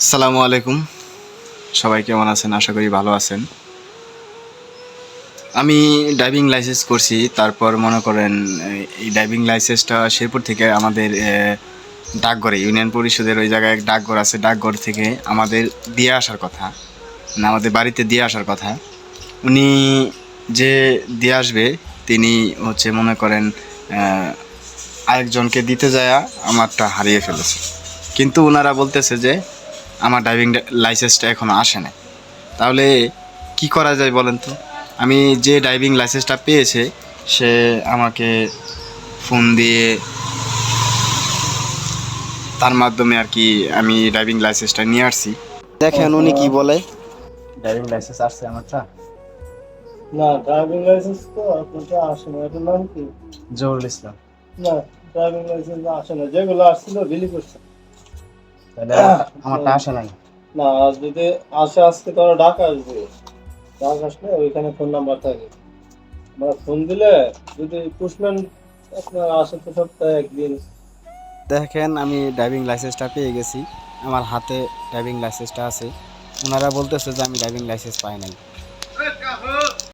আসসালামু আলাইকুম। সবাই কেমন আছেন? আশা করি ভালো আছেন। আমি ড্রাইভিং লাইসেন্স করছি, তারপর মনে করেন, এই ড্রাইভিং লাইসেন্সটা শেরপুর থেকে আমাদের ডাকঘরে, ইউনিয়ন পরিষদের ওই জায়গায় ডাকঘর আছে, ডাকঘর থেকে আমাদের দিয়ে আসার কথা না আমাদের বাড়িতে দিয়ে আসার কথা। উনি যে দিয়ে আসবে, তিনি হচ্ছে মনে করেন আরেকজনকে দিতে যায় আমারটা হারিয়ে ফেলেছে। কিন্তু ওনারা বলতেছে যে আমার ড্রাইভিং লাইসেন্সটা এখনও আসে না তাহলে কি করা যায় বলেন তো? আমি যে ড্রাইভিং লাইসেন্সটা পেয়েছে সে আমাকে ফোন দিয়ে তার মাধ্যমে আর কি আমি ড্রাইভিং লাইসেন্সটা নিয়ে আসছি। দেখেন উনি কি বলে। ড্রাইভিং লাইসেন্স আসছে আমারটা না ড্রাইভিং লাইসেন্স তো আপনারটা আসে না এটার নাম কি? জহুরুল ইসলাম। না ড্রাইভিং লাইসেন্স আসে না যেগুলো আসছিল বিলি করছে। তাহলে আমারটা আসে নাই। না আর যদি আসে আজকে তো ডাক আসবে। ডাক আসলে ওইখানে ফোন নাম্বার থাকে। আমরা ফোন দিলে যদি পুষম্যান আপনার আসে তো সপ্তাহে একদিন। দেখেন আমি ড্রাইভিং লাইসেন্সটা পেয়ে গেছি। আমার হাতে ড্রাইভিং লাইসেন্সটা আছে। ওনারা বলতেছে যে আমি ড্রাইভিং লাইসেন্স পাই নাই।